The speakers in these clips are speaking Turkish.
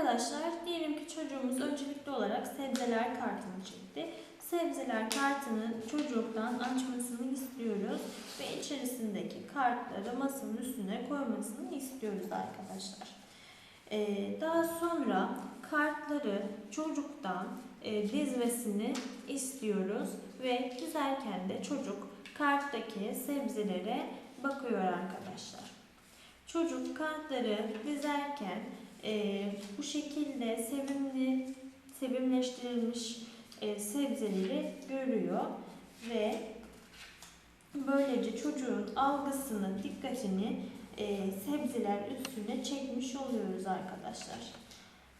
Arkadaşlar diyelim ki çocuğumuz öncelikli olarak sebzeler kartını çekti. Sebzeler kartını çocuktan açmasını istiyoruz ve içerisindeki kartları masanın üstüne koymasını istiyoruz arkadaşlar. Ee, daha sonra kartları çocuktan e, dizmesini istiyoruz ve dizerken de çocuk karttaki sebzelere bakıyor arkadaşlar. Çocuk kartları dizerken e, bu şekilde sevimli, sevimleştirilmiş e, sebzeleri görüyor ve böylece çocuğun algısını, dikkatini e, sebzeler üstüne çekmiş oluyoruz arkadaşlar.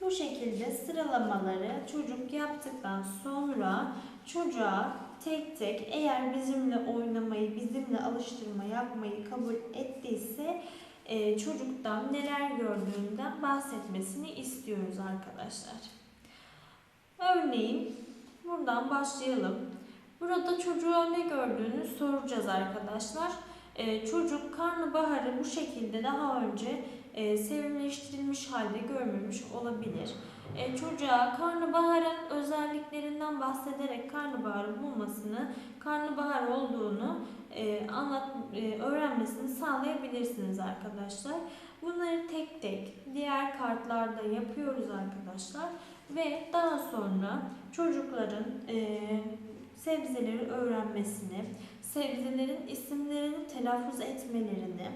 Bu şekilde sıralamaları çocuk yaptıktan sonra çocuğa tek tek eğer bizimle oynamayı, bizimle alıştırma yapmayı kabul ettiyse e, çocuktan neler gördüğünden bahsetmesini istiyoruz arkadaşlar. Örneğin buradan başlayalım. Burada çocuğa ne gördüğünü soracağız arkadaşlar. E, çocuk karnabaharı bu şekilde daha önce e, sevimleştirilmiş halde görmemiş olabilir. E, çocuğa karnabaharın özelliklerinden bahsederek karnabaharı bulmasını, karnabahar olduğunu e, anlat, e, öğrenmesini sağlayabilirsiniz arkadaşlar. Bunları tek tek diğer kartlarda yapıyoruz arkadaşlar ve daha sonra çocukların e, sebzeleri öğrenmesini, sebzelerin isimlerini telaffuz etmelerini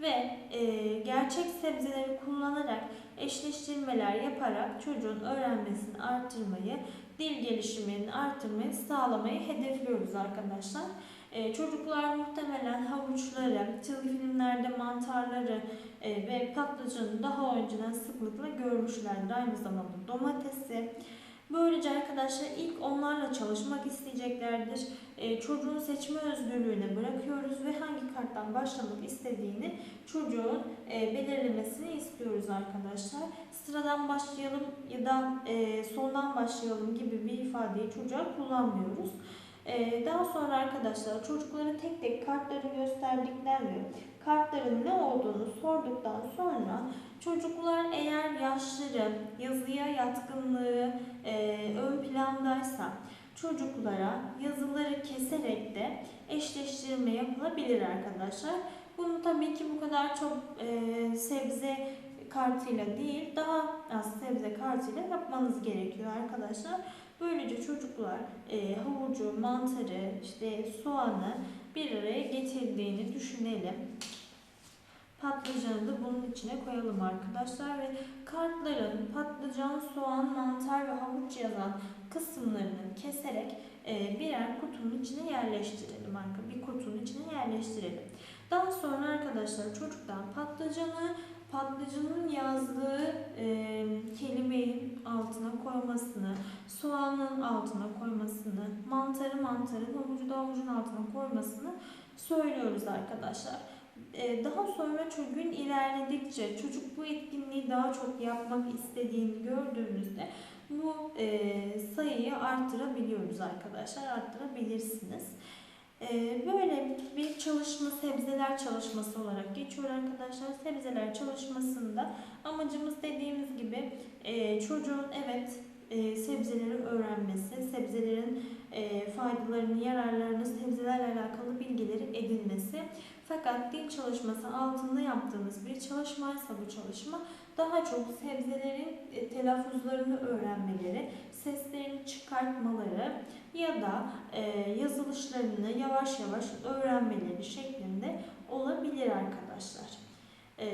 ve e, gerçek sebzeleri kullanarak eşleştirmeler yaparak çocuğun öğrenmesini arttırmayı, dil gelişimini arttırmayı sağlamayı hedefliyoruz arkadaşlar. E, çocuklar muhtemelen havuçları, çizgi filmlerde mantarları e, ve patlıcanı daha önceden sıklıkla görmüşlerdir. Aynı zamanda domatesi. Böylece arkadaşlar ilk onlarla çalışmak isteyeceklerdir. E, çocuğun seçme özgürlüğüne bırakıyoruz ve hangi karttan başlamak istediğini çocuğun e, belirlemesini istiyoruz arkadaşlar. Sıradan başlayalım ya da e, sondan başlayalım gibi bir ifadeyi çocuğa kullanmıyoruz. Ee, daha sonra arkadaşlar çocuklara tek tek kartları gösterdikten ve kartların ne olduğunu sorduktan sonra çocuklar eğer yaşları, yazıya yatkınlığı e, ön plandaysa çocuklara yazıları keserek de eşleştirme yapılabilir arkadaşlar. Bunu tabii ki bu kadar çok e, sebze kartıyla değil daha az sebze kartıyla yapmanız gerekiyor arkadaşlar. Böylece çocuklar e, havucu, mantarı, işte soğanı bir araya getirdiğini düşünelim. Patlıcanı da bunun içine koyalım arkadaşlar ve kartların patlıcan, soğan, mantar ve havuç yazan kısımlarını keserek e, birer kutunun içine yerleştirelim arkadaşlar. Bir kutunun içine yerleştirelim. Daha sonra arkadaşlar çocuktan patlıcanı patlıcanın yazdığı e, kelimenin altına koymasını, soğanın altına koymasını, mantarı mantarın, havucu da havucun altına koymasını söylüyoruz arkadaşlar. E, daha sonra çocuğun ilerledikçe çocuk bu etkinliği daha çok yapmak istediğini gördüğümüzde bu e, sayıyı arttırabiliyoruz arkadaşlar, arttırabilirsiniz. Ee, böyle bir çalışma sebzeler çalışması olarak geçiyor arkadaşlar. Sebzeler çalışmasında amacımız dediğimiz gibi e, çocuğun evet e, sebzeleri öğrenmesi, sebzelerin e, faydalarını, yararlarını, sebzelerle alakalı bilgileri edinmesi. Fakat dil çalışması altında yaptığımız bir çalışmaysa bu çalışma daha çok sebzelerin telaffuzlarını öğrenmeleri, seslerini çıkartmaları ya da e, yazılışlarını yavaş yavaş öğrenmeleri şeklinde olabilir arkadaşlar. E,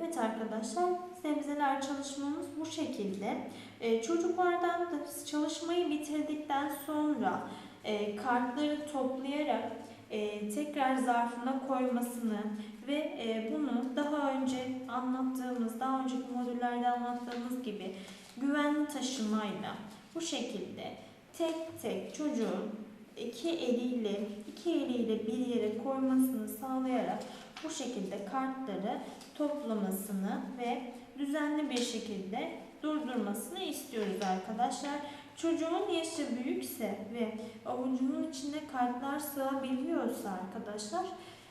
evet arkadaşlar sebzeler çalışmamız bu şekilde. E, çocuklardan da çalışmayı bitirdikten sonra e, kartları toplayarak e, tekrar zarfına koymasını ve e, bunu daha önce anlattığımız, daha önceki modüllerde anlattığımız gibi güvenli taşımayla bu şekilde tek tek çocuğun iki eliyle iki eliyle bir yere koymasını sağlayarak bu şekilde kartları toplamasını ve düzenli bir şekilde durdurmasını istiyoruz arkadaşlar. Çocuğun yaşı büyükse ve avucunun içinde kartlar sığabiliyorsa arkadaşlar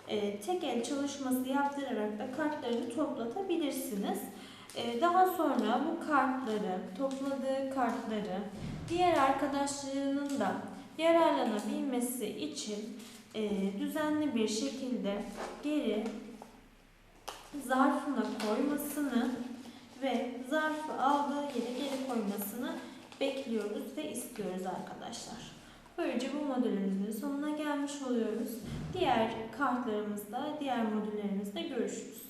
e, tek el çalışması yaptırarak da kartlarını toplatabilirsiniz. Ee, Daha sonra bu kartları, topladığı kartları diğer arkadaşlarının da yararlanabilmesi için e, düzenli bir şekilde geri zarfına koymasını ve zarfı aldığı yere geri koymasını bekliyoruz ve istiyoruz arkadaşlar. Böylece bu modülümüzün sonuna gelmiş oluyoruz. Diğer kartlarımızda, diğer modüllerimizde görüşürüz.